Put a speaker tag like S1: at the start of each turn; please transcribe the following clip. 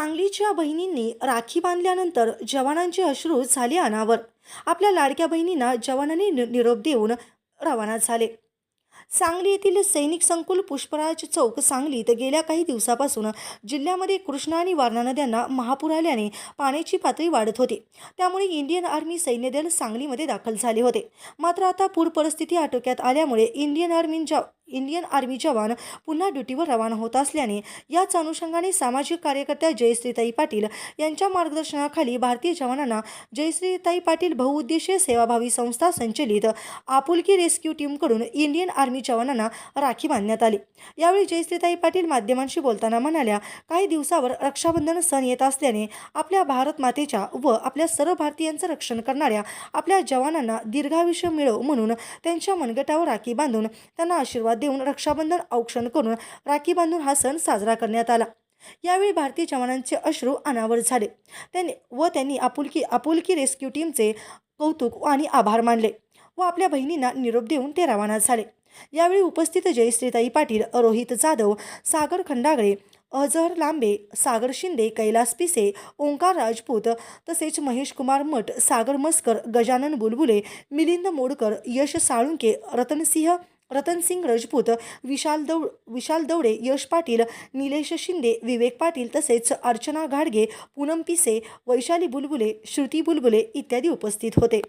S1: सांगलीच्या बहिणींनी राखी बांधल्यानंतर जवानांचे अश्रू झाले अनावर. आपल्या लाडक्या बहिणींना जवानांनी नि- निरोप देऊन रवाना झाले. सांगली येथील सैनिक संकुल पुष्पराज चौक सांगलीत गेल्या काही दिवसापासून जिल्ह्यामध्ये कृष्णा आणि वारणा नद्यांना महापूर आल्याने पाण्याची पातळी वाढत होती. त्यामुळे इंडियन आर्मी सैन्यदल सांगलीमध्ये दाखल झाले होते. मात्र आता पूर परिस्थिती आटोक्यात आल्यामुळे इंडियन आर्मी इंडियन आर्मी जवान पुन्हा ड्युटीवर रवाना होत असल्याने याच अनुषंगाने सामाजिक कार्यकर्त्या जयश्रीताई पाटील यांच्या मार्गदर्शनाखाली भारतीय जवानांना जयश्रीताई पाटील बहुउद्देशीय सेवाभावी संस्था संचलित आपुलकी रेस्क्यू टीमकडून इंडियन आर्मी जवानांना राखी बांधण्यात आली. यावेळी जयश्रीताई पाटील माध्यमांशी बोलताना म्हणाल्या काही दिवसावर रक्षाबंधन सण येत असल्याने आपल्या भारत मातेच्या व आपल्या सर्व भारतीयांचं रक्षण करणाऱ्या आपल्या जवानांना दीर्घायुष्य मिळो म्हणून त्यांच्या मनगटावर राखी बांधून त्यांना आशीर्वाद देऊन रक्षाबंधन औक्षण करून राखी बांधून हा सण साजरा करण्यात आला. यावेळी भारतीय जवानांचे अश्रू अनावर झाले. त्यांनी व त्यांनी आपुलकी आपुलकी रेस्क्यू टीमचे कौतुक आणि आभार मानले व आपल्या बहिणींना निरोप देऊन ते रवाना झाले. यावेळी उपस्थित जयश्रीताई पाटील रोहित जाधव सागर खंडागळे अजहर लांबे सागर शिंदे कैलास पिसे ओंकार राजपूत तसेच महेश कुमार मठ सागर मस्कर गजानन बुलबुले मिलिंद मोडकर यश साळुंके रतनसिंह रतनसिंग राजपूत विशाल दौ विशाल दौडे यश पाटील निलेश शिंदे विवेक पाटील तसेच अर्चना घाडगे पूनम पिसे वैशाली बुलबुले श्रुती बुलबुले इत्यादी उपस्थित होते.